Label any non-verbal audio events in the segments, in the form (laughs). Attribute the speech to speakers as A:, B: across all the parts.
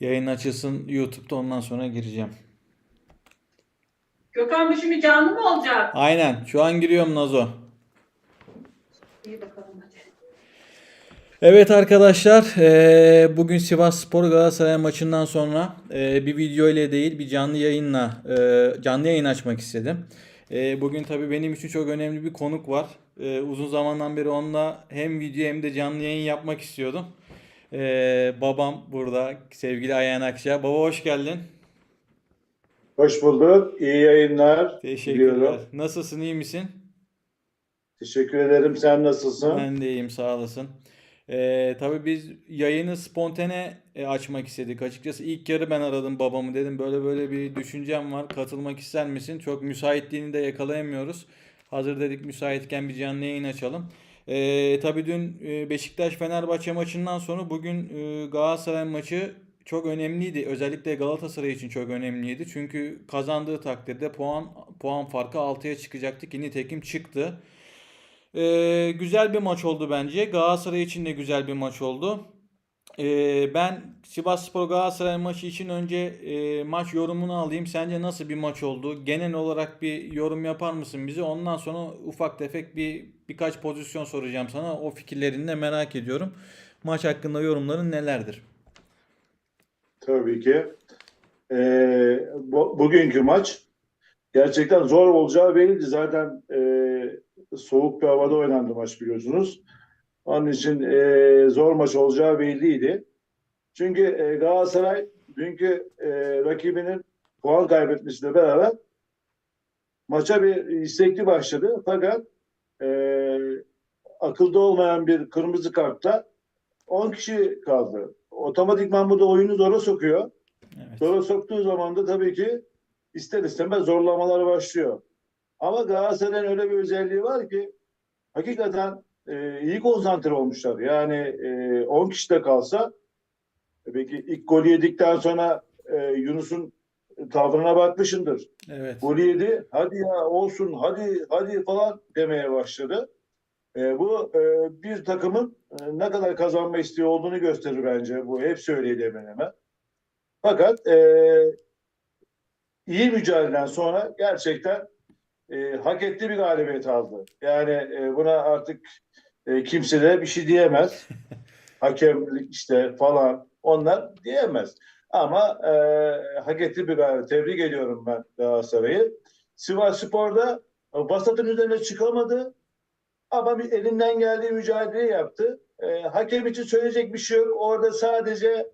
A: Yayın açılsın YouTube'da ondan sonra gireceğim.
B: Gökhan bu şimdi canlı mı olacak?
A: Aynen. Şu an giriyorum Nazo.
B: İyi bakalım hadi.
A: Evet arkadaşlar, eee, bugün Sivas Spor Galatasaray maçından sonra eee, bir video ile değil bir canlı yayınla eee, canlı yayın açmak istedim. Bugün tabii benim için çok önemli bir konuk var. Uzun zamandan beri onunla hem video hem de canlı yayın yapmak istiyordum. Eee, babam burada, sevgili Ayhan Akça. Baba hoş geldin.
C: Hoş bulduk. İyi yayınlar
A: Teşekkürler.
C: diliyorum.
A: Nasılsın, iyi misin?
C: Teşekkür ederim. Sen nasılsın?
A: Ben de iyiyim sağ olasın. Ee, tabii biz yayını spontane e, açmak istedik. Açıkçası ilk yarı ben aradım babamı dedim böyle böyle bir düşüncem var katılmak ister misin? Çok müsaitliğini de yakalayamıyoruz. Hazır dedik müsaitken bir canlı yayın açalım. Ee, tabii dün e, Beşiktaş-Fenerbahçe maçından sonra bugün e, Galatasaray maçı çok önemliydi. Özellikle Galatasaray için çok önemliydi. Çünkü kazandığı takdirde puan puan farkı 6'ya çıkacaktı ki nitekim çıktı. Ee, güzel bir maç oldu bence. Galatasaray için de güzel bir maç oldu. Ee, ben Sivasspor Galatasaray maçı için önce e, maç yorumunu alayım. Sence nasıl bir maç oldu? Genel olarak bir yorum yapar mısın bize? Ondan sonra ufak tefek bir birkaç pozisyon soracağım sana. O fikirlerini de merak ediyorum. Maç hakkında yorumların nelerdir?
C: Tabii ki. Ee, bu- bugünkü maç gerçekten zor olacağı belliydi. Zaten e, soğuk bir havada oynandı maç biliyorsunuz. Onun için e, zor maç olacağı belliydi. Çünkü e, Galatasaray dünkü e, rakibinin puan kaybetmesiyle beraber maça bir istekli başladı. Fakat e, akılda olmayan bir kırmızı kartla 10 kişi kaldı. Otomatikman bu da oyunu zora sokuyor.
A: Evet.
C: Zora soktuğu zaman da tabii ki ister istemez zorlamalar başlıyor. Ama Galatasaray'ın öyle bir özelliği var ki hakikaten e, iyi konsantre olmuşlar. Yani e, 10 kişi de kalsa e, belki ilk golü yedikten sonra e, Yunus'un tavrına bakmışındır.
A: Evet.
C: Golü yedi. Hadi ya olsun hadi hadi falan demeye başladı. E, bu e, bir takımın e, ne kadar kazanma isteği olduğunu gösterir bence. Bu hep söyleyeyim hemen hemen. Fakat e, iyi mücadeleden sonra gerçekten e, hak ettiği bir galibiyet aldı. Yani e, buna artık e, kimse de bir şey diyemez. (laughs) Hakemlik işte falan onlar diyemez. Ama e, hak ettiği bir galibiyet. Tebrik ediyorum ben Galatasaray'ı. Sivas Spor'da e, Basat'ın üzerine çıkamadı. Ama bir elinden geldiği mücadele yaptı. E, hakem için söyleyecek bir şey yok. Orada sadece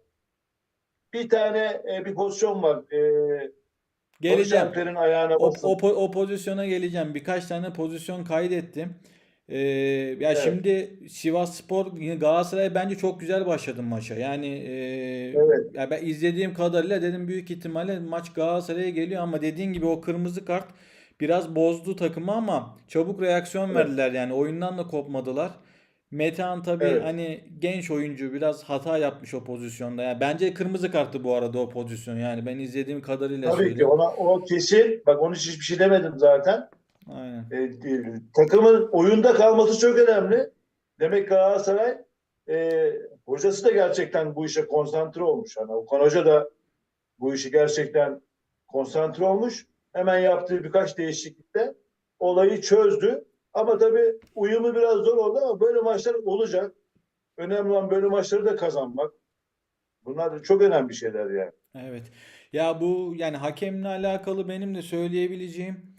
C: bir tane e, bir pozisyon var. E,
A: Geleceğim.
C: Ayağına
A: O, o, po- o pozisyona geleceğim. Birkaç tane pozisyon kaydettim. Ee, ya
C: Evet.
A: şimdi Sivasspor yine Galatasaray bence çok güzel başladı maça. Yani e,
C: Evet.
A: ya ben izlediğim kadarıyla dedim büyük ihtimalle maç Galatasaray'a geliyor ama dediğin gibi o kırmızı kart biraz bozdu takımı ama çabuk reaksiyon
C: Evet.
A: verdiler yani oyundan da kopmadılar. Metehan tabii
C: Evet.
A: hani genç oyuncu biraz hata yapmış o pozisyonda. Yani bence kırmızı kartı bu arada o pozisyon. Yani ben izlediğim kadarıyla
C: Tabii ki
A: söyleyeyim.
C: ona o kesin. Bak onu hiçbir şey demedim zaten.
A: Aynen.
C: E, e, takımın oyunda kalması çok önemli. Demek Galatasaray e, hocası da gerçekten bu işe konsantre olmuş. Yani Okan Hoca da bu işi gerçekten konsantre olmuş. Hemen yaptığı birkaç değişiklikte olayı çözdü. Ama tabii uyumu biraz zor oldu ama böyle maçlar olacak. Önemli olan böyle maçları da kazanmak. Bunlar da çok önemli şeyler yani.
A: Evet. Ya bu yani hakemle alakalı benim de söyleyebileceğim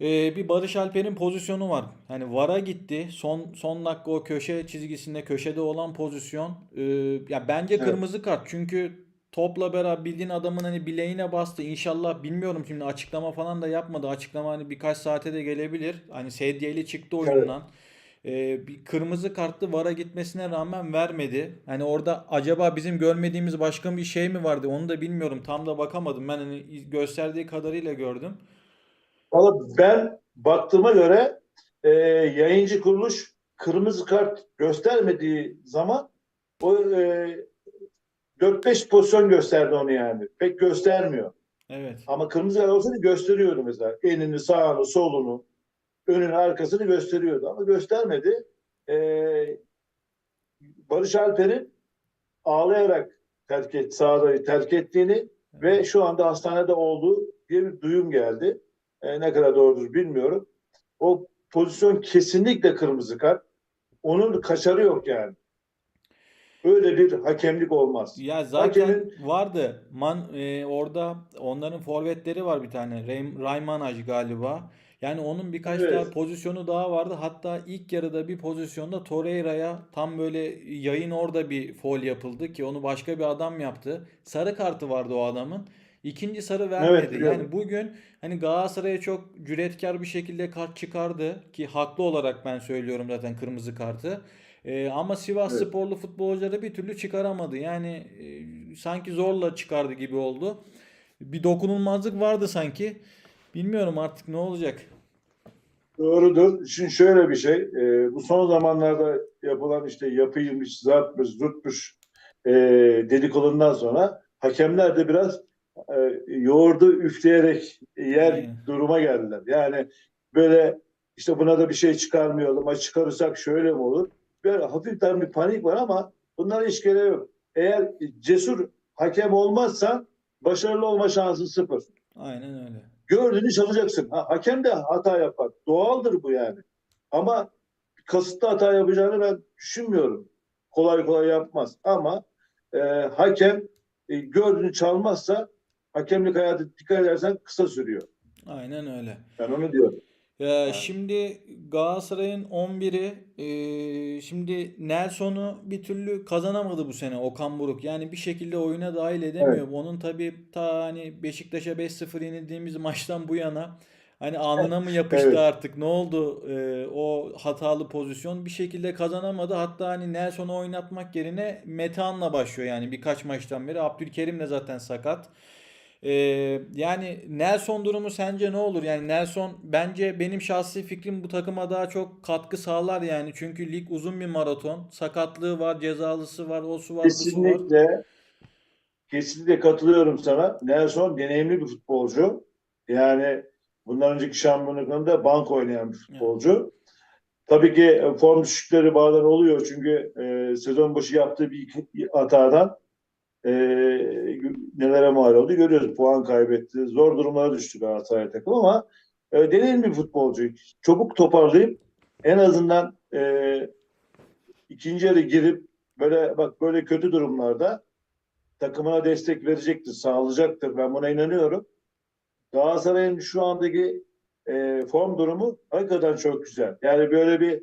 A: e, bir Barış Alper'in pozisyonu var. Hani VAR'a gitti. Son son dakika o köşe çizgisinde köşede olan pozisyon. E, ya bence
C: Evet.
A: kırmızı kart. Çünkü topla beraber bildiğin adamın hani bileğine bastı. İnşallah bilmiyorum şimdi açıklama falan da yapmadı. Açıklama hani birkaç saate de gelebilir. Hani sedyeyle çıktı
C: Evet.
A: oyundan. Ee, bir kırmızı kartlı VAR'a gitmesine rağmen vermedi. Hani orada acaba bizim görmediğimiz başka bir şey mi vardı? Onu da bilmiyorum. Tam da bakamadım. Ben hani gösterdiği kadarıyla gördüm.
C: Valla ben baktığıma göre e, yayıncı kuruluş kırmızı kart göstermediği zaman o e, 4-5 pozisyon gösterdi onu yani. Pek göstermiyor.
A: Evet.
C: Ama kırmızı kart olsaydı gösteriyordu mesela. Elini, sağını, solunu, önünü, arkasını gösteriyordu. Ama göstermedi. E, Barış Alper'in ağlayarak terk et, sahayı terk ettiğini ve şu anda hastanede olduğu diye bir duyum geldi. E, ne kadar doğrudur bilmiyorum. O pozisyon kesinlikle kırmızı kart. Onun kaçarı yok yani. Öyle bir hakemlik olmaz.
A: Ya zaten
C: Hakemin-
A: vardı. Man e, orada onların forvetleri var bir tane. Ray- Raymanaj galiba. Yani onun birkaç
C: Evet.
A: daha pozisyonu daha vardı. Hatta ilk yarıda bir pozisyonda Torreira'ya tam böyle yayın orada bir foul yapıldı ki onu başka bir adam yaptı. Sarı kartı vardı o adamın. İkinci sarı vermedi.
C: biliyorum.
A: Yani bugün hani Galatasaray'a çok cüretkar bir şekilde kart çıkardı ki haklı olarak ben söylüyorum zaten kırmızı kartı. Ee, ama Sivas
C: Evet.
A: sporlu futbolcuları bir türlü çıkaramadı. Yani e, sanki zorla çıkardı gibi oldu. Bir dokunulmazlık vardı sanki. Bilmiyorum artık ne olacak.
C: Doğrudur. Şimdi şöyle bir şey. e, bu son zamanlarda yapılan işte yapıymış, zartmış, zurtmuş e, dedikodundan sonra hakemler de biraz e, yoğurdu üfleyerek yer
A: Aynen.
C: duruma geldiler. Yani böyle işte buna da bir şey çıkarmayalım. Çıkarırsak şöyle mi olur? Böyle hafiften bir panik var ama bunlara hiç gereği yok. Eğer cesur hakem olmazsa başarılı olma şansı sıfır.
A: Aynen öyle.
C: Gördüğünü çalacaksın. Ha, hakem de hata yapar. Doğaldır bu yani. Ama kasıtlı hata yapacağını ben düşünmüyorum. Kolay kolay yapmaz. Ama e, hakem e, gördüğünü çalmazsa hakemlik hayatı dikkat edersen kısa sürüyor.
A: Aynen öyle.
C: Ben onu diyorum.
A: Ya şimdi Galatasaray'ın 11'i e, şimdi Nelson'u bir türlü kazanamadı bu sene Okan Buruk. Yani bir şekilde oyuna dahil edemiyor. Onun tabii ta hani Beşiktaş'a 5-0 yenildiğimiz (laughs) maçtan bu yana hani alnına mı yapıştı
C: Evet.
A: artık ne oldu e, o hatalı pozisyon bir şekilde kazanamadı. Hatta hani Nelson'u oynatmak yerine Metehan'la başlıyor yani birkaç maçtan beri. Abdülkerim de zaten sakat. Ee, yani Nelson durumu sence ne olur? Yani Nelson bence benim şahsi fikrim bu takıma daha çok katkı sağlar yani. Çünkü lig uzun bir maraton. Sakatlığı var, cezalısı var, o su var, bu su var.
C: Kesinlikle kesinlikle katılıyorum sana. Nelson deneyimli bir futbolcu. Yani bundan önceki şampiyonluklarında bank oynayan bir futbolcu. Tabii ki e, form düşükleri bazen oluyor çünkü e, sezon başı yaptığı bir hatadan e, nelere mal oldu görüyoruz. Puan kaybetti. Zor durumlara düştü Galatasaray takım ama e, deneyimli bir futbolcu. Çabuk toparlayıp en azından e, ikinci yarı girip böyle bak böyle kötü durumlarda takımına destek verecektir, sağlayacaktır. Ben buna inanıyorum. Galatasaray'ın şu andaki e, form durumu hakikaten çok güzel. Yani böyle bir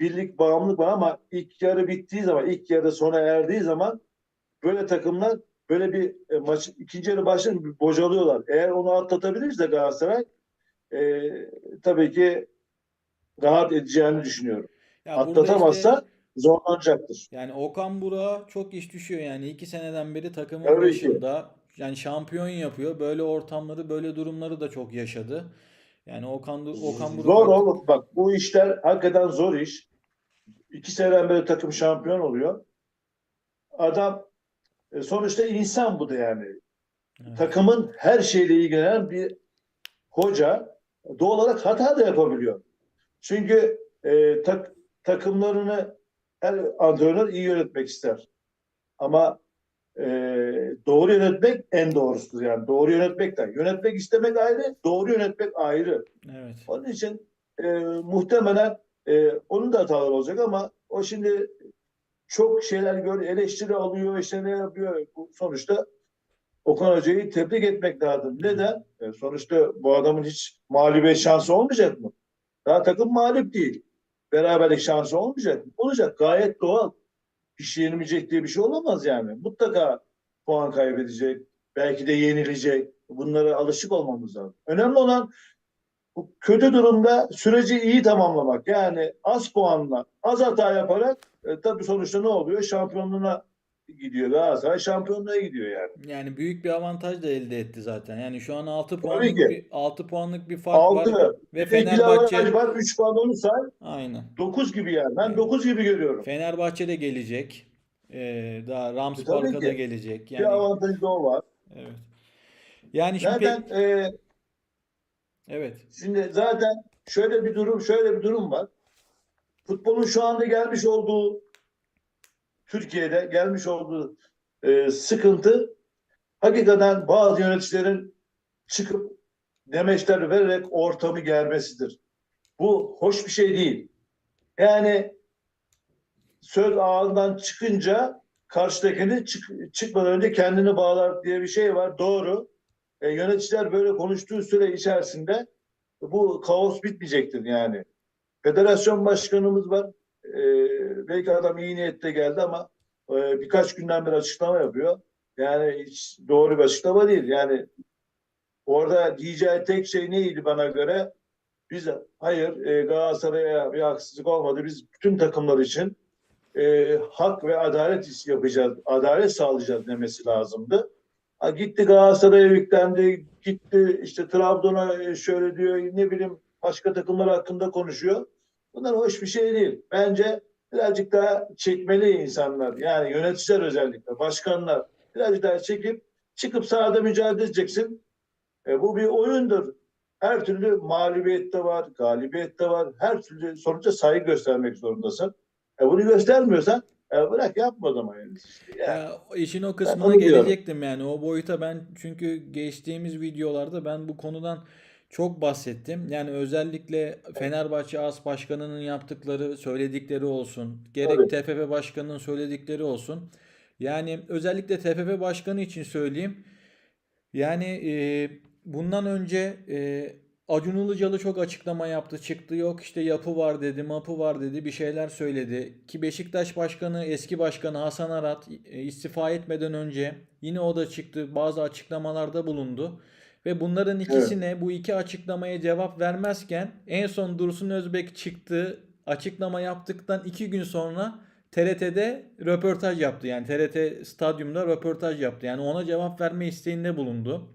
C: birlik bağımlılık var ama ilk yarı bittiği zaman, ilk yarı sona erdiği zaman böyle takımlar böyle bir e, maç ikinci yarı başlayınca bir bocalıyorlar. Eğer onu atlatabilirse Galatasaray e, tabii ki rahat edeceğini düşünüyorum.
A: Ya
C: Atlatamazsa
A: işte
C: zorlanacaktır.
A: yani Okan Burak'a çok iş düşüyor yani. iki seneden beri takımın
C: Tabii ki.
A: başında. Yani şampiyon yapıyor. Böyle ortamları, böyle durumları da çok yaşadı. Yani Okan, Okan Buruk
C: Zor oğlum. Bak bu işler hakikaten zor iş. İki seneden beri takım şampiyon oluyor. Adam e, sonuçta insan bu da yani.
A: Evet.
C: Takımın her şeyle ilgilenen bir hoca doğal olarak hata da yapabiliyor. Çünkü e, tak, takımlarını her antrenör iyi yönetmek ister. Ama e, doğru yönetmek en doğrusudur yani. Doğru yönetmekten. Yönetmek istemek ayrı, doğru yönetmek ayrı.
A: Evet.
C: Onun için e, muhtemelen e, onun da hataları olacak ama o şimdi çok şeyler gör, eleştiri alıyor, işte ne yapıyor. Sonuçta Okan Hoca'yı tebrik etmek lazım. Neden? E, sonuçta bu adamın hiç mağlubiyet şansı olmayacak mı? Daha takım mağlup değil. Beraberlik şansı olmayacak mı? Olacak. Gayet doğal. Kişi yenilmeyecek diye bir şey olamaz yani. Mutlaka puan kaybedecek. Belki de yenilecek. Bunlara alışık olmamız lazım. Önemli olan kötü durumda süreci iyi tamamlamak. Yani az puanla, az hata yaparak e, tabii sonuçta ne oluyor? Şampiyonluğuna gidiyor. Galatasaray şampiyonluğa gidiyor yani.
A: Yani büyük bir avantaj da elde etti zaten. Yani şu an 6
C: Tabii
A: puanlık bir 6 puanlık bir fark var
C: 6
A: ve
C: ikili
A: Fenerbahçe
C: avantaj var. 3 puan onu say.
A: aynen.
C: 9 gibi yani. Ben. 9 gibi görüyorum.
A: Fenerbahçe de gelecek. Ee, daha Rams
C: E,
A: da gelecek.
C: Bir
A: Yani
C: avantajı da o var.
A: evet. Yani şimdi
C: Zaten e,
A: evet.
C: Şimdi zaten şöyle bir durum, şöyle bir durum var. Futbolun şu anda gelmiş olduğu Türkiye'de gelmiş olduğu e, sıkıntı hakikaten bazı yöneticilerin çıkıp demeçler vererek ortamı germesidir. Bu hoş bir şey değil. Yani söz ağından çıkınca karşıdakini çık, çıkmadan önce kendini bağlar diye bir şey var. Doğru. E, yöneticiler böyle konuştuğu süre içerisinde bu kaos bitmeyecektir yani. Federasyon başkanımız var. E, belki adam iyi niyetle geldi ama e, birkaç günden beri açıklama yapıyor. Yani hiç doğru bir açıklama değil. Yani orada diyeceği tek şey neydi bana göre? Biz hayır e, Galatasaray'a bir haksızlık olmadı. Biz bütün takımlar için e, hak ve adalet yapacağız, adalet sağlayacağız demesi lazımdı. Gitti Galatasaray'a yüklendi, gitti işte Trabzon'a e, şöyle diyor, ne bileyim başka takımlar hakkında konuşuyor. Bunlar hoş bir şey değil. Bence birazcık daha çekmeli insanlar. Yani yöneticiler özellikle, başkanlar birazcık daha çekip çıkıp sahada mücadele edeceksin. E, bu bir oyundur. Her türlü mağlubiyet de var, galibiyet de var. Her türlü sonuca saygı göstermek zorundasın. E, bunu göstermiyorsan e, bırak yapma o zaman. Yani. Yani,
A: Ya işin o kısmına gelecektim yani o boyuta ben çünkü geçtiğimiz videolarda ben bu konudan çok bahsettim. Yani özellikle Fenerbahçe As Başkanı'nın yaptıkları, söyledikleri olsun, gerek
C: Tabii.
A: TFF Başkanı'nın söyledikleri olsun. Yani özellikle TFF Başkanı için söyleyeyim. Yani e, bundan önce e, Acun Ilıcalı çok açıklama yaptı. Çıktı yok işte yapı var dedi, mapı var dedi, bir şeyler söyledi. Ki Beşiktaş Başkanı, eski başkanı Hasan Arat e, istifa etmeden önce yine o da çıktı. Bazı açıklamalarda bulundu. Ve bunların ikisine bu iki açıklamaya cevap vermezken en son Dursun Özbek çıktı. Açıklama yaptıktan iki gün sonra TRT'de röportaj yaptı. Yani TRT stadyumda röportaj yaptı. Yani ona cevap verme isteğinde bulundu.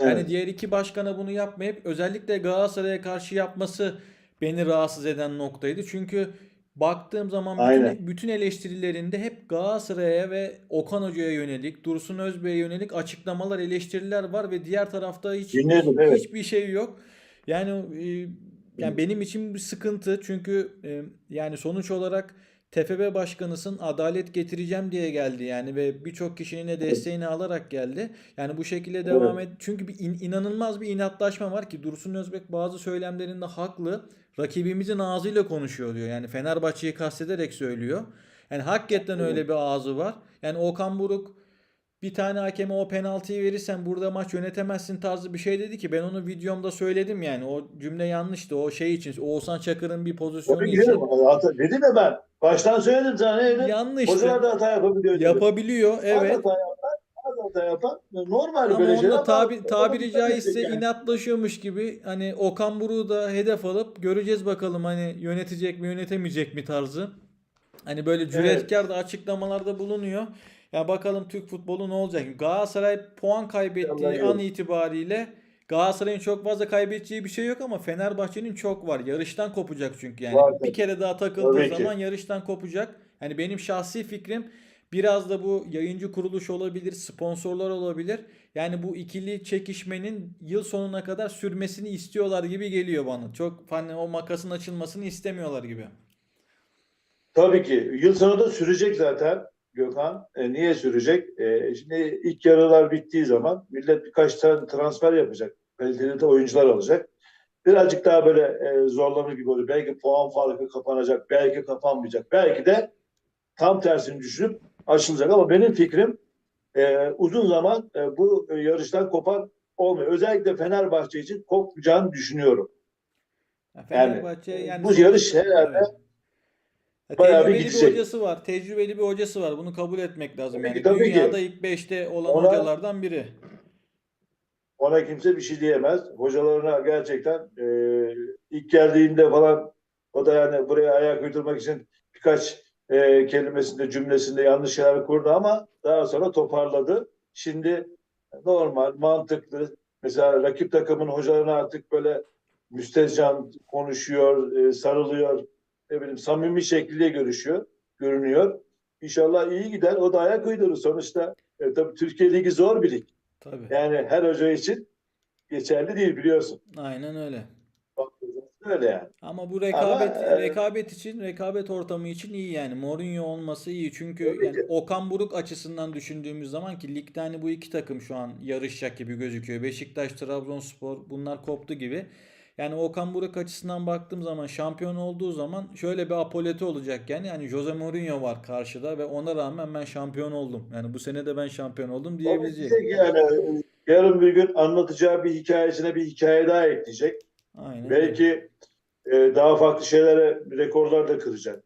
A: Yani
C: Evet.
A: diğer iki başkana bunu yapmayıp özellikle Galatasaray'a karşı yapması beni rahatsız eden noktaydı. Çünkü baktığım zaman bütün,
C: Aynen.
A: bütün eleştirilerinde hep Galatasaray'a ve Okan Hoca'ya yönelik, Dursun Özbek'e yönelik açıklamalar, eleştiriler var ve diğer tarafta hiç
C: Dinledim, evet.
A: hiçbir şey yok. Yani e, yani benim için bir sıkıntı çünkü e, yani sonuç olarak TFF başkanısın adalet getireceğim diye geldi yani ve birçok kişinin de desteğini alarak geldi. Yani bu şekilde devam et. Çünkü bir in- inanılmaz bir inatlaşma var ki Dursun Özbek bazı söylemlerinde haklı. Rakibimizin ağzıyla konuşuyor diyor. Yani Fenerbahçe'yi kastederek söylüyor. Yani hakikaten öyle bir ağzı var. Yani Okan Buruk bir tane hakeme o penaltıyı verirsen burada maç yönetemezsin tarzı bir şey dedi ki ben onu videomda söyledim yani o cümle yanlıştı o şey için Oğuzhan Çakır'ın bir pozisyonu
C: Tabii
A: için.
C: Hata- Dedim ya ben. Baştan söyledim sana. Ne?
A: yanlıştı.
C: Hocalar da hata yapabiliyor. dedim.
A: Yapabiliyor evet.
C: hata yapan, az hata yapan. Normal
A: Ama
C: böyle şeyler.
A: onda tabi,
C: ama-
A: tabiri caizse
C: Yani.
A: inatlaşıyormuş gibi hani Okan Buruk'u da hedef alıp göreceğiz bakalım hani yönetecek mi yönetemeyecek mi tarzı. Hani böyle cüretkar da açıklamalarda bulunuyor. Ya bakalım Türk futbolu ne olacak? Galatasaray puan kaybettiği an itibariyle Galatasaray'ın çok fazla kaybedeceği bir şey yok ama Fenerbahçe'nin çok var. Yarıştan kopacak çünkü yani.
C: Var
A: Bir kere daha takıldığı zaman yarıştan kopacak. Yani benim şahsi fikrim biraz da bu yayıncı kuruluş olabilir, sponsorlar olabilir. Yani bu ikili çekişmenin yıl sonuna kadar sürmesini istiyorlar gibi geliyor bana. Çok hani o makasın açılmasını istemiyorlar gibi.
C: Tabii ki. Yıl sonu da sürecek zaten Gökhan. E, niye sürecek? E, şimdi ilk yarılar bittiği zaman millet birkaç tane transfer yapacak. Kaliteli de oyuncular alacak. Birazcık daha böyle e, zorlanır gibi oluyor. Belki puan farkı kapanacak, belki kapanmayacak. Belki de tam tersini düşünüp açılacak. Ama benim fikrim e, uzun zaman e, bu yarıştan kopan olmuyor. Özellikle Fenerbahçe için kopmayacağını düşünüyorum.
A: Ya
C: Yani,
A: Fenerbahçe yani
C: bu yarış herhalde
A: Evet. Ya
C: bayağı bir
A: tecrübeli bir
C: gidecek.
A: hocası var. Tecrübeli bir hocası var. Bunu kabul etmek lazım.
C: Tabii
A: Yani
C: tabii ki.
A: dünyada ilk 5'te olan
C: Ona-
A: hocalardan biri.
C: Ona kimse bir şey diyemez. Hocalarına gerçekten e, ilk geldiğinde falan o da yani buraya ayak uydurmak için birkaç e, kelimesinde cümlesinde yanlış şeyler kurdu ama daha sonra toparladı. Şimdi normal, mantıklı. Mesela rakip takımın hocalarına artık böyle müstezcan konuşuyor, e, sarılıyor. Ne bileyim samimi şekilde görüşüyor, görünüyor. İnşallah iyi gider. O da ayak uydurur. Sonuçta e, tabii Türkiye Ligi zor bir lig.
A: Tabii.
C: Yani her hoca için geçerli değil biliyorsun.
A: Aynen öyle.
C: Öyle yani.
A: Ama bu rekabet
C: Ama,
A: rekabet için, rekabet ortamı için iyi yani. Mourinho olması iyi. Çünkü yani
C: ki.
A: Okan Buruk açısından düşündüğümüz zaman ki ligde hani bu iki takım şu an yarışacak gibi gözüküyor. Beşiktaş, Trabzonspor bunlar koptu gibi. Yani Okan Buruk açısından baktığım zaman şampiyon olduğu zaman şöyle bir apoleti olacak yani. Yani Jose Mourinho var karşıda ve ona rağmen ben şampiyon oldum. Yani bu sene de ben şampiyon oldum diyebilecek.
C: yani yarın bir gün anlatacağı bir hikayesine bir hikaye daha ekleyecek.
A: Aynen.
C: Belki e, daha farklı şeylere, rekorlar da kıracak.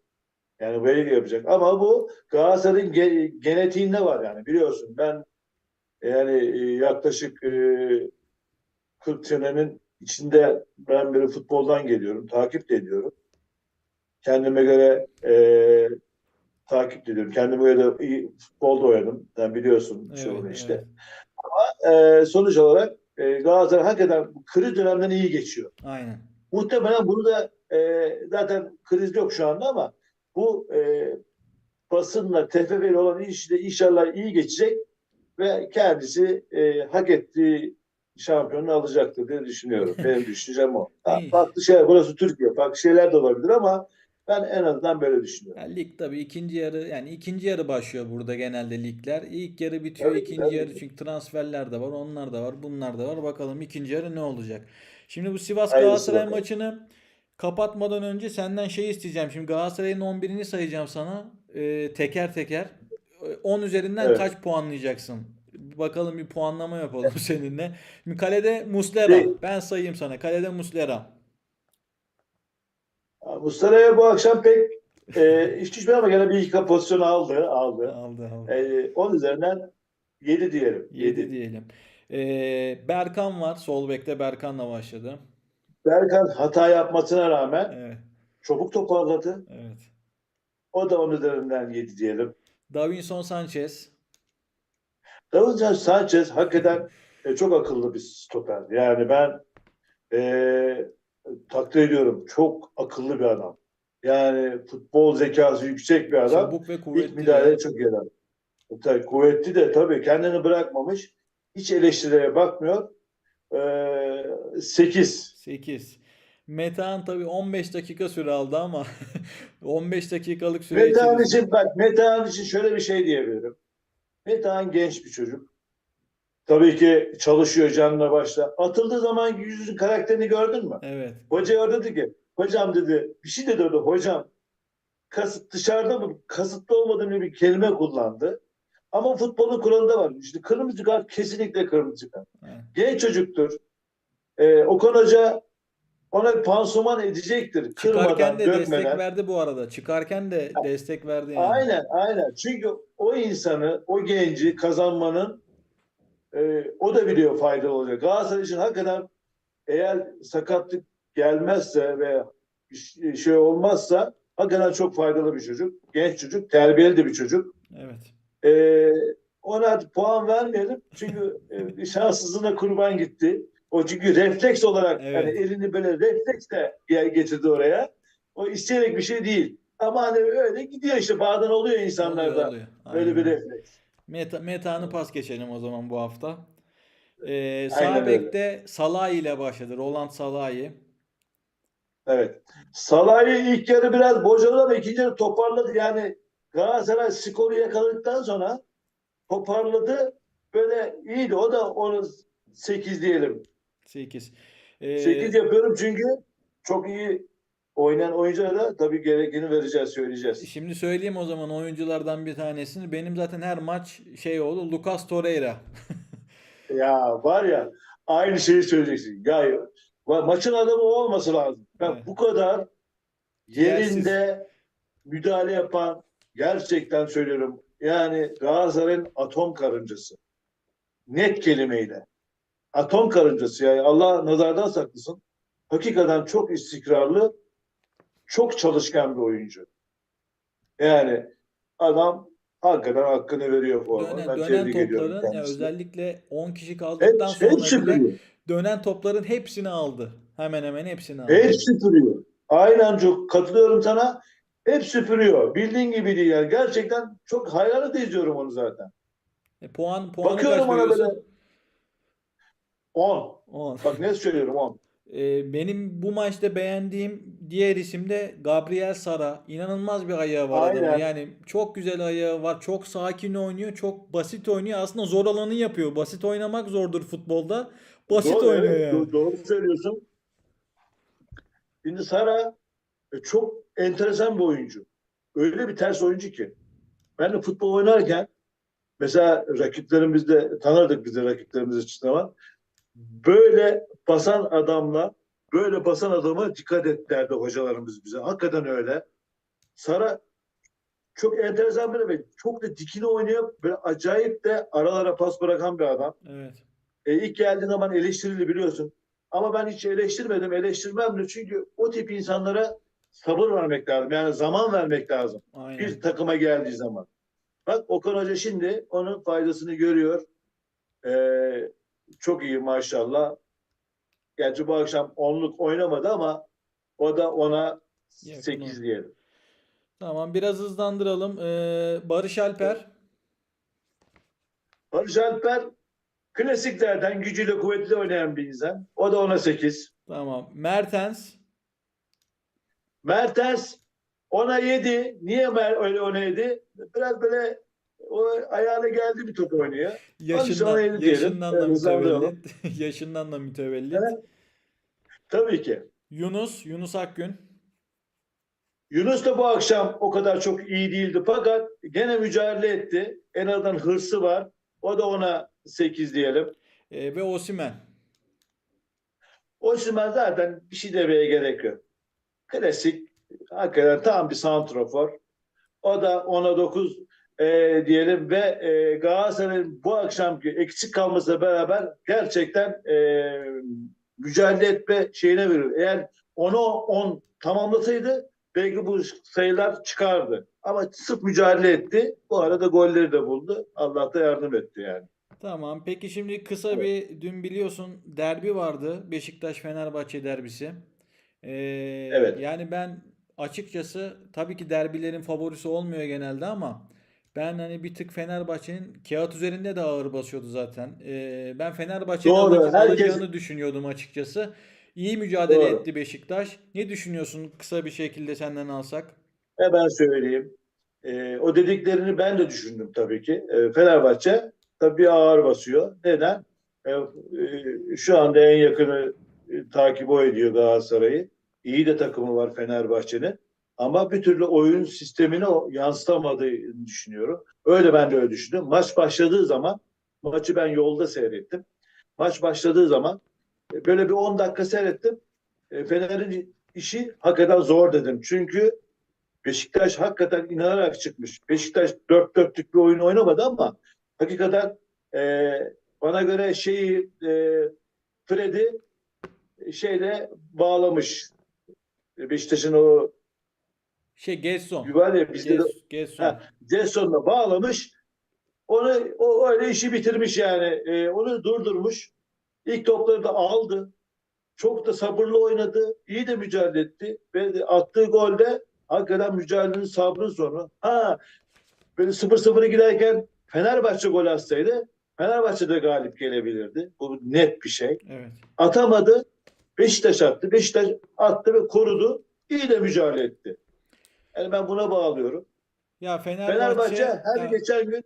C: Yani böyle yapacak. Ama bu Galatasaray'ın ge- genetiğinde var yani biliyorsun. Ben yani e, yaklaşık e, 40 senenin içinde ben bir futboldan geliyorum. Takip de ediyorum. Kendime göre e, takip ediyorum. Kendime göre de iyi futbolda oynadım. Sen biliyorsun
A: Evet,
C: çoğunu işte.
A: evet.
C: E, sonuç olarak e, Galatasaray hakikaten kriz dönemden iyi geçiyor.
A: Aynen.
C: Muhtemelen bunu da e, zaten kriz yok şu anda ama bu e, basınla TFF ile olan ilişki de inşallah iyi geçecek ve kendisi e, hak ettiği şampiyonu alacaktır diye düşünüyorum. (laughs) Benim düşüncem o. Ha, farklı şeyler, burası Türkiye. Farklı şeyler de olabilir ama ben en azından böyle düşünüyorum.
A: Ya lig tabii ikinci yarı yani ikinci yarı başlıyor burada genelde ligler. İlk yarı bitiyor
C: Tabii,
A: ikinci
C: tabii.
A: yarı çünkü transferler de var, onlar da var, bunlar da var. Bakalım ikinci yarı ne olacak? Şimdi bu Sivas
C: Hayırlısı
A: Galatasaray
C: bakalım.
A: maçını kapatmadan önce senden şey isteyeceğim. Şimdi Galatasaray'ın 11'ini sayacağım sana e, teker teker. E, 10 üzerinden
C: Evet.
A: kaç puanlayacaksın? Bakalım bir puanlama yapalım seninle. Şimdi kalede Muslera.
C: Şey-
A: Ben sayayım sana. Kalede Muslera.
C: Muslera'ya bu akşam pek e, iş düşmedi ama gene bir iki pozisyon aldı. aldı.
A: Aldı aldı.
C: E, 10 üzerinden 7 diyelim.
A: 7 diyelim. Ee, Berkan var. Sol bekte Berkan'la başladı.
C: Berkan hata yapmasına rağmen
A: Evet.
C: çabuk toparladı.
A: Evet.
C: O da 10 üzerinden 7 diyelim.
A: Davinson Sanchez.
C: Davinson Sanchez hakikaten e, çok akıllı bir stoper. Yani ben e, takdir ediyorum. Çok akıllı bir adam. Yani futbol zekası yüksek bir adam.
A: Çabuk ve
C: İlk
A: kuvvetli.
C: müdahale çok iyi adam. Tabii, kuvvetli de tabii kendini bırakmamış. Hiç eleştiriye bakmıyor. E, 8.
A: 8. Metehan tabii 15 dakika süre aldı ama (laughs) 15 dakikalık süre
C: Metehan için bak Metehan için şöyle bir şey diyebilirim. Metehan genç bir çocuk. Tabii ki çalışıyor canına başla. Atıldığı zaman yüzünün karakterini gördün mü?
A: Evet.
C: Hoca dedi ki hocam dedi bir şey dedi orada hocam kasıt dışarıda mı kasıtlı olmadığım bir kelime kullandı. Ama futbolun kuralında var. İşte kırmızı kart kesinlikle kırmızı kart.
A: Evet.
C: Genç çocuktur. Ee, Okan Hoca ona pansuman edecektir.
A: Çıkarken
C: Kırmadan,
A: de destek
C: dökmeden.
A: verdi bu arada. Çıkarken de destek verdi yani.
C: Aynen, aynen. Çünkü o insanı, o genci kazanmanın e, o da biliyor faydalı olacak. Galatasaray için hakikaten eğer sakatlık gelmezse ve bir şey olmazsa hakikaten çok faydalı bir çocuk. Genç çocuk, terbiyeli de bir çocuk.
A: Evet.
C: E, ona puan vermeyelim. Çünkü e, şanssızlığına kurban gitti. O çünkü refleks olarak
A: Evet.
C: yani elini böyle refleksle gel- getirdi oraya. O isteyerek bir şey değil. Ama hani öyle gidiyor işte bazen oluyor insanlarda.
A: Oluyor, oluyor.
C: Böyle bir refleks.
A: Meta, Metehan'ı pas geçelim o zaman bu hafta. Ee, sağ
C: öyle.
A: bekte Salahi ile başladı. Roland Salahi.
C: Evet. Salah'ı ilk yarı biraz bocaladı ama ikinci yarı toparladı. Yani Galatasaray skoru yakaladıktan sonra toparladı. Böyle iyiydi. O da onu 8 diyelim.
A: 8. Ee,
C: 8 yapıyorum çünkü çok iyi oynayan oyunculara da tabii gerekeni vereceğiz, söyleyeceğiz.
A: Şimdi söyleyeyim o zaman oyunculardan bir tanesini. Benim zaten her maç şey oldu. Lucas Torreira. (laughs)
C: Ya var ya aynı şeyi söyleyeceksin. Ya ma- maçın adamı olması lazım. Ben
A: Evet.
C: bu kadar
A: Yersiz.
C: yerinde müdahale yapan gerçekten söylüyorum. Yani Galatasaray'ın atom karıncası. Net kelimeyle. Atom karıncası yani Allah nazardan saklasın. Hakikaten çok istikrarlı, çok çalışkan bir oyuncu. Yani adam hakikaten hakkını veriyor forma.
A: Dönen,
C: Ben
A: dönen topların ya
C: kendisini.
A: özellikle 10 kişi kaldıktan
C: hep
A: sonra bile
C: süpürüyor.
A: dönen topların hepsini aldı. Hemen hemen hepsini aldı.
C: Hep süpürüyor. Aynen çok katılıyorum sana. Hep süpürüyor. Bildiğin gibi değil yani. Gerçekten çok hayranı da izliyorum onu zaten.
A: E, puan puanı
C: Bakıyorum ona böyle? 10.
A: 10.
C: Bak ne söylüyorum 10.
A: Ee, benim bu maçta beğendiğim diğer isim de Gabriel Sara. İnanılmaz bir ayağı var adamın.
C: Aynen.
A: Yani çok güzel ayağı var. Çok sakin oynuyor. Çok basit oynuyor. Aslında zor olanı yapıyor. Basit oynamak zordur futbolda. Basit
C: Doğru,
A: oynuyor
C: evet,
A: yani.
C: do- doğru söylüyorsun. Şimdi Sara e, çok enteresan bir oyuncu. Öyle bir ters oyuncu ki. Ben de futbol oynarken mesela rakiplerimiz de tanırdık biz de rakiplerimiz açısından. Böyle basan adamla böyle basan adama dikkat et derdi hocalarımız bize. Hakikaten öyle. Sara çok enteresan bir ve çok da dikine oynuyor. Böyle acayip de aralara pas bırakan bir adam.
A: Evet.
C: E, ilk geldiği zaman eleştirili biliyorsun. Ama ben hiç eleştirmedim, eleştirmem de çünkü o tip insanlara sabır vermek lazım. Yani zaman vermek lazım.
A: Aynen.
C: Bir takıma geldiği zaman. Bak Okan Hoca şimdi onun faydasını görüyor. Ee, çok iyi maşallah. Gerçi bu akşam onluk oynamadı ama o da ona
A: Yakın
C: 8
A: oldu.
C: diyelim.
A: Tamam biraz hızlandıralım. Ee, Barış Alper.
C: Barış Alper klasiklerden gücüyle kuvvetli oynayan bir insan. O da ona 8.
A: Tamam. Mertens.
C: Mertens ona yedi. Niye Mer öyle ona yedi? Biraz böyle o ayağına geldi bir top oynuyor.
A: Yaşından, yaşından da mütevellit. (laughs) Yaşından da mütevellit.
C: Evet. Tabii ki.
A: Yunus, Yunus Akgün.
C: Yunus da bu akşam o kadar çok iyi değildi fakat gene mücadele etti. En azından hırsı var. O da ona 8 diyelim.
A: Ee, ve Osimhen.
C: Osimhen zaten bir şey demeye gerek yok. Klasik. Hakikaten tam bir santrofor. O da ona 9 e, diyelim ve e, Galatasaray'ın bu akşamki eksik kalmasıyla beraber gerçekten e, mücadele etme şeyine verir. Eğer onu 10 tamamlasaydı belki bu sayılar çıkardı. Ama sırf mücadele etti. Bu arada golleri de buldu. Allah da yardım etti yani.
A: Tamam. Peki şimdi kısa bir dün biliyorsun derbi vardı. Beşiktaş-Fenerbahçe derbisi. Ee,
C: Evet.
A: Yani ben açıkçası tabii ki derbilerin favorisi olmuyor genelde ama ben hani bir tık Fenerbahçe'nin kağıt üzerinde de ağır basıyordu zaten. Ee, ben Fenerbahçe'nin
C: Doğru, herkes-
A: alacağını düşünüyordum açıkçası. İyi mücadele
C: Doğru.
A: etti Beşiktaş. Ne düşünüyorsun kısa bir şekilde senden alsak?
C: Hemen söyleyeyim. Ee, o dediklerini ben de düşündüm tabii ki. Ee, Fenerbahçe tabii ağır basıyor. Neden? Ee, e, şu anda en yakını e, takip o ediyor Galatasaray'ı. İyi de takımı var Fenerbahçe'nin. Ama bir türlü oyun sistemini yansıtamadığını düşünüyorum. Öyle ben de öyle düşündüm. Maç başladığı zaman maçı ben yolda seyrettim. Maç başladığı zaman e, böyle bir 10 dakika seyrettim. E, Fener'in işi hakikaten zor dedim. Çünkü Beşiktaş hakikaten inanarak çıkmış. Beşiktaş dört dörtlük bir oyun oynamadı ama hakikaten e, bana göre şeyi e, Fred'i şeyle bağlamış. Beşiktaş'ın o
A: Şey
C: var ya bizde de. Ha. Jetson'la bağlamış. Onu o öyle işi bitirmiş yani. E, onu durdurmuş. İlk topları da aldı. Çok da sabırlı oynadı. İyi de mücadele etti. Ve attığı golde hakikaten mücadelenin sabrın sonu. Ha böyle 0-0'a giderken Fenerbahçe gol atsaydı Fenerbahçe de galip gelebilirdi. Bu net bir şey.
A: Evet.
C: Atamadı. Beşiktaş attı. Beşiktaş attı ve korudu. İyi de mücadele etti. Yani ben buna bağlıyorum.
A: Ya Fenerbahçe,
C: Fenerbahçe her
A: ya-
C: geçen gün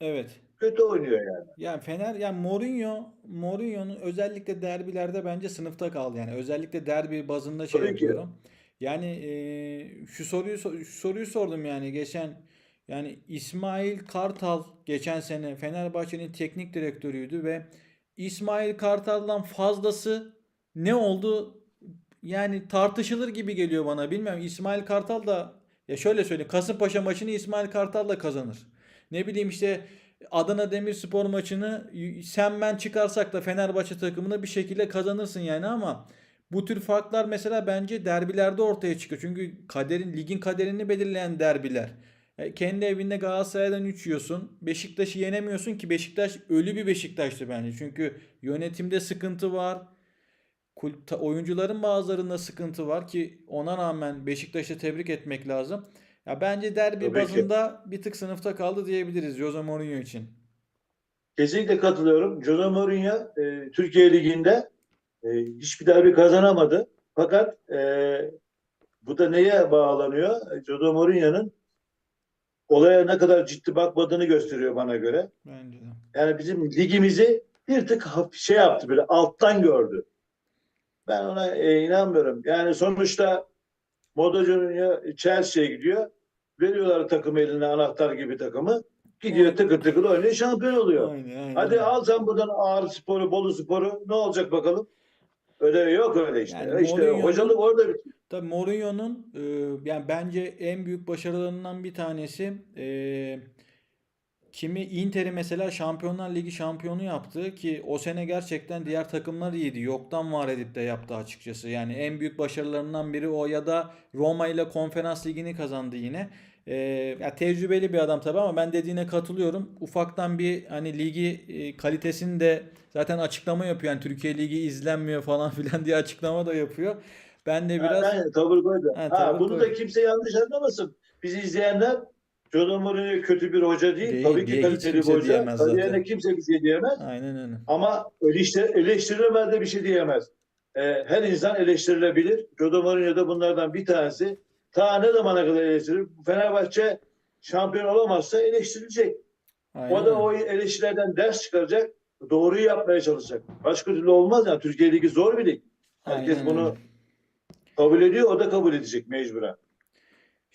A: evet.
C: kötü oynuyor yani.
A: Yani Fener yani Mourinho Mourinho'nun özellikle derbilerde bence sınıfta kaldı yani. Özellikle derbi bazında şey
C: Tabii ki.
A: yapıyorum. Yani e, şu soruyu so- şu soruyu sordum yani geçen yani İsmail Kartal geçen sene Fenerbahçe'nin teknik direktörüydü ve İsmail Kartal'dan fazlası ne oldu? Yani tartışılır gibi geliyor bana. Bilmiyorum. İsmail Kartal da ya şöyle söyleyeyim. Kasımpaşa maçını İsmail Kartal da kazanır. Ne bileyim işte Adana Demirspor maçını sen ben çıkarsak da Fenerbahçe takımını bir şekilde kazanırsın yani ama bu tür farklar mesela bence derbilerde ortaya çıkıyor. Çünkü kaderin ligin kaderini belirleyen derbiler. E, Kendi evinde Galatasaray'dan 3 yiyorsun. Beşiktaş'ı yenemiyorsun ki Beşiktaş ölü bir Beşiktaş'tı bence. Çünkü yönetimde sıkıntı var. Oyuncuların bazılarında sıkıntı var ki ona rağmen Beşiktaş'ı tebrik etmek lazım. Ya bence derbi
C: Tabii ki.
A: bazında bir tık sınıfta kaldı diyebiliriz Jose Mourinho için.
C: Kesinlikle katılıyorum. Jose Mourinho e, Türkiye Ligi'nde E, hiçbir derbi kazanamadı. Fakat e, bu da neye bağlanıyor? Jose Mourinho'nun olaya ne kadar ciddi bakmadığını gösteriyor bana göre.
A: Bence de.
C: Yani bizim ligimizi bir tık şey yaptı böyle alttan gördü. Ben ona e, inanmıyorum. Yani sonuçta Modacı'nın Chelsea'ye gidiyor. Veriyorlar takım eline anahtar gibi takımı. Gidiyor tıkır tıkır oynuyor şampiyon oluyor.
A: Aynen, aynen.
C: Hadi al sen buradan Ağrı Sporu, Bolu Sporu. Ne olacak bakalım? Öyle yok öyle işte.
A: Yani
C: işte
A: Mourinho'nun-
C: hocalık orada bitiyor.
A: Tabii Mourinho'nun e, yani bence en büyük başarılarından bir tanesi e, kimi Inter'i mesela Şampiyonlar Ligi şampiyonu yaptı ki o sene gerçekten diğer takımlar iyiydi. Yoktan var edip de yaptı açıkçası. Yani en büyük başarılarından biri o ya da Roma ile Konferans Ligi'ni kazandı yine. E, ya tecrübeli bir adam tabii ama ben dediğine katılıyorum. Ufaktan bir hani ligi e, kalitesini de zaten açıklama yapıyor. Yani Türkiye Ligi izlenmiyor falan (laughs) filan diye açıklama da yapıyor. Ben de biraz
C: Ha, aynen, tavır koydu.
A: Ha,
C: Ha,
A: tavır
C: bunu
A: koydu.
C: da kimse yanlış anlamasın. Bizi izleyenler Jose Mourinho kötü bir hoca değil.
A: Değil,
C: Tabii ki kaliteli bir hoca.
A: diyemez zaten.
C: kimse bir şey diyemez.
A: aynen öyle.
C: Ama eleştir, eleştirilemez de bir şey diyemez. Ee, her insan eleştirilebilir. Jose Mourinho da bunlardan bir tanesi. Ta ne zamana kadar eleştirir? Fenerbahçe şampiyon olamazsa eleştirilecek.
A: Aynen
C: O da o eleştirilerden ders çıkaracak. Doğruyu yapmaya çalışacak. Başka türlü olmaz ya. Türkiye Ligi zor bir lig. Herkes
A: Aynen
C: bunu kabul ediyor. O da kabul edecek mecburen.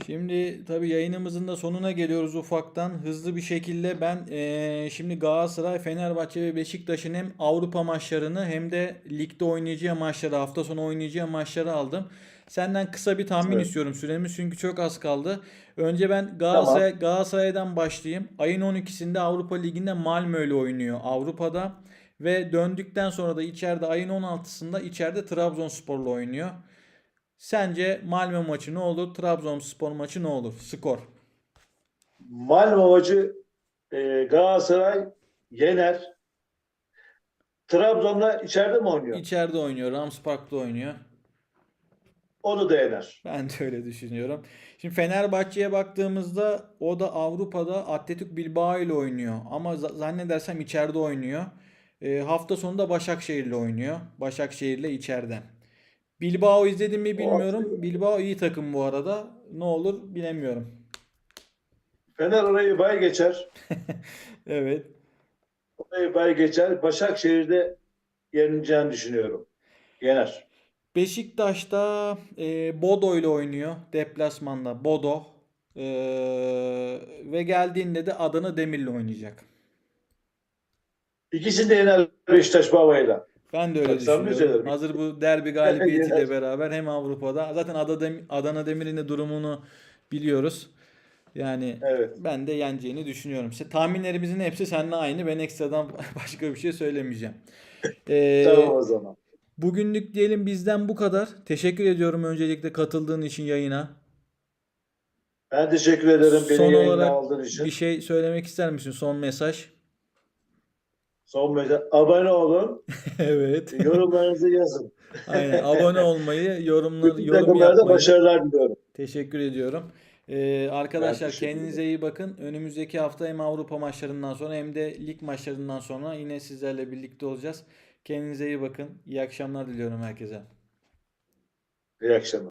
A: Şimdi tabii yayınımızın da sonuna geliyoruz ufaktan. Hızlı bir şekilde ben eee, şimdi Galatasaray, Fenerbahçe ve Beşiktaş'ın hem Avrupa maçlarını hem de ligde oynayacağı maçları, hafta sonu oynayacağı maçları aldım. Senden kısa bir tahmin
C: Evet.
A: istiyorum. Süremiz çünkü çok az kaldı. Önce ben Galatasaray, Galatasaray'dan başlayayım. Ayın 12'sinde Avrupa Ligi'nde Malmö ile oynuyor Avrupa'da. Ve döndükten sonra da içeride ayın 16'sında içeride Trabzonspor'la oynuyor. Sence Malmö maçı ne olur? Trabzonspor maçı ne olur? Skor.
C: Malmö maçı e, Galatasaray yener. Trabzon'la içeride mi oynuyor?
A: İçeride oynuyor. Rams Park'ta oynuyor.
C: Onu da yener.
A: Ben de öyle düşünüyorum. Şimdi Fenerbahçe'ye baktığımızda o da Avrupa'da Atletik Bilbao ile oynuyor. Ama za- zannedersem içeride oynuyor. E, hafta sonunda Başakşehir ile oynuyor. Başakşehir ile içeride. Bilbao izledim mi bilmiyorum. Bilbao iyi takım bu arada. Ne olur bilemiyorum.
C: Fener orayı bay geçer. (laughs)
A: Evet.
C: Orayı bay geçer. Başakşehir'de yenileceğini düşünüyorum. Yener.
A: Beşiktaş'ta e, Bodo ile oynuyor. Deplasmanda Bodo. E, ve geldiğinde de Adana Demir'le oynayacak.
C: İkisini de yener Beşiktaş Baba'yla.
A: Ben de öyle
C: samimi
A: düşünüyorum. Hazır bu derbi galibiyetiyle (laughs) beraber hem Avrupa'da zaten Adana, Dem- Adana Demir'in de durumunu biliyoruz. Yani
C: Evet.
A: ben de yeneceğini düşünüyorum. İşte tahminlerimizin hepsi seninle aynı. Ben ekstradan (laughs) başka bir şey söylemeyeceğim. Ee,
C: Tamam o zaman.
A: Bugünlük diyelim bizden bu kadar. Teşekkür ediyorum öncelikle katıldığın için yayına.
C: Ben teşekkür ederim beni
A: Son olarak
C: aldığın için.
A: bir şey söylemek ister misin? Son mesaj.
C: Son mesaj. Abone olun. (laughs)
A: Evet.
C: Yorumlarınızı yazın. (laughs)
A: Aynen. Abone olmayı, yorumlar,
C: Bütün
A: yorum yapmayı.
C: başarılar diliyorum.
A: Teşekkür ediyorum. Ee, arkadaşlar kendinize iyi bakın. Önümüzdeki hafta hem Avrupa maçlarından sonra hem de lig maçlarından sonra yine sizlerle birlikte olacağız. Kendinize iyi bakın. İyi akşamlar diliyorum herkese.
C: İyi akşamlar.